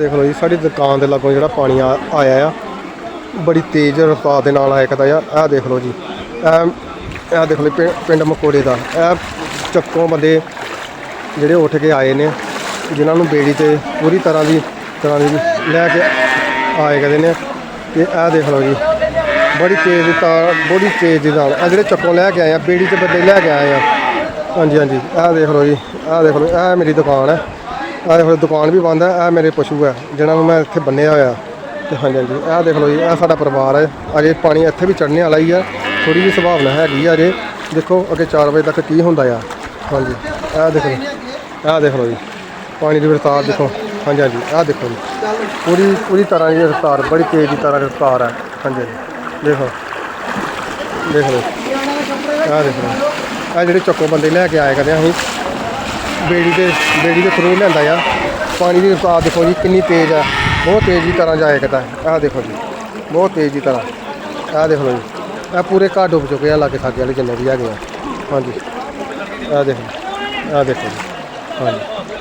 ਦੇਖ ਲਓ ਜੀ, ਸਾਡੀ ਦੁਕਾਨ ਦੇ ਲਾਗੋਂ ਜਿਹੜਾ ਪਾਣੀ ਆ ਆਇਆ ਆ, ਬੜੀ ਤੇਜ਼ ਰਫ਼ਤਾਰ ਦੇ ਨਾਲ ਆਇਆ ਕਦਾ ਆ। ਆਹ ਦੇਖ ਲਓ ਜੀ ਇਹ ਇਹ ਦੇਖ ਲਓ ਪਿੰ- ਪਿੰਡ ਮਕੋੜੇ ਦਾ। ਇਹ ਚੱਕੋਂ ਬੰਦੇ ਜਿਹੜੇ ਉੱਠ ਕੇ ਆਏ ਨੇ, ਜਿਨ੍ਹਾਂ ਨੂੰ ਬੇੜੀ ਤੇ ਪੂਰੀ ਤਰ੍ਹਾਂ ਦੀ ਤਰ੍ਹਾਂ ਦੀ ਲੈ ਕੇ ਆਏ ਕਦੇ ਨੇ। ਤੇ ਇਹ ਦੇਖ ਲਓ ਜੀ, ਬੜੀ ਤੇਜ਼ ਤਾਰ, ਬੜੀ ਤੇਜ਼ ਦੀ ਨਾਲ ਇਹ ਜਿਹੜੇ ਚੱਕੋਂ ਲੈ ਕੇ ਆਏ ਆ, ਬੇੜੀ ਤੇ ਬੰਦੇ ਲੈ ਕੇ ਆਏ ਆ। ਹਾਂਜੀ ਹਾਂਜੀ ਇਹ ਦੇਖ ਲਓ ਜੀ ਇਹ ਦੇਖ ਲਓ ਇਹ ਮੇਰੀ ਦੁਕਾਨ ਹੈ ਆਹ ਦੇਖੋ, ਦੁਕਾਨ ਵੀ ਬੰਦ ਹੈ ਇਹ ਮੇਰੇ ਪਸ਼ੂ ਹੈ ਜਿਹਨਾਂ ਨੂੰ ਮੈਂ ਇੱਥੇ ਬੰਨਿਆ ਹੋਇਆ। ਤੇ ਹਾਂਜੀ ਹਾਂਜੀ ਇਹ ਦੇਖ ਲਓ ਜੀ ਇਹ ਸਾਡਾ ਪਰਿਵਾਰ ਹੈ ਅਜੇ ਪਾਣੀ ਇੱਥੇ ਵੀ ਚੜ੍ਹਨੇ ਵਾਲਾ ਹੀ ਆ ਥੋੜੀ ਜਿਹੀ ਸੰਭਾਵਨਾ ਹੈਗੀ ਆ ਅਜੇ। ਦੇਖੋ, ਅੱਗੇ 4 ਵਜੇ ਤੱਕ ਕੀ ਹੁੰਦਾ ਆ। ਹਾਂਜੀ ਇਹ ਲਓ ਇਹ ਦੇਖ ਲਓ ਜੀ, ਪਾਣੀ ਦੀ ਰਫ਼ਤਾਰ ਦੇਖੋ। ਹਾਂਜੀ ਹਾਂਜੀ ਇਹ ਦੇਖੋ ਜੀ, ਪੂਰੀ ਪੂਰੀ ਤਰ੍ਹਾਂ ਦੀ ਰਫ਼ਤਾਰ, ਬੜੀ ਤੇਜ਼ ਦੀ ਤਰ੍ਹਾਂ ਰਫ਼ਤਾਰ ਹੈ ਹਾਂਜੀ ਹਾਂਜੀ, ਦੇਖੋ ਦੇਖ ਲਓ ਇਹ ਦੇਖ ਲਓ। ਇਹ ਜਿਹੜੇ ਚੱਕੋ ਬੰਦੇ ਲੈ ਕੇ ਆਏ ਕਰਦੇ ਅਸੀਂ ਬੇੜੀ ਦੇ ਬੇੜੀ ਦੇ ਥਰੂ ਲਿਆਂਦਾ ਆ। ਪਾਣੀ ਦੀ ਰਫ਼ਤਾਰ ਦੇਖੋ ਜੀ, ਕਿੰਨੀ ਤੇਜ਼ ਆ। ਬਹੁਤ ਤੇਜ਼ ਦੀ ਤਰ੍ਹਾਂ ਜਾਇਆ ਕਰਦਾ ਆਹ ਦੇਖੋ ਜੀ, ਬਹੁਤ ਤੇਜ਼ ਦੀ ਤਰ੍ਹਾਂ। ਆਹ ਦੇਖ ਲਓ ਜੀ ਇਹ ਪੂਰੇ ਘਰ ਡੁੱਬ ਚੁੱਕੇ ਆ, ਲਾਗੇ ਸਾਗੇ ਵਾਲੇ ਜਿੰਨੇ ਵੀ ਹੈਗੇ ਆ। ਹਾਂਜੀ। ਆਹ ਦੇਖੋ ਆਹ ਦੇਖੋ ਜੀ। ਹਾਂਜੀ।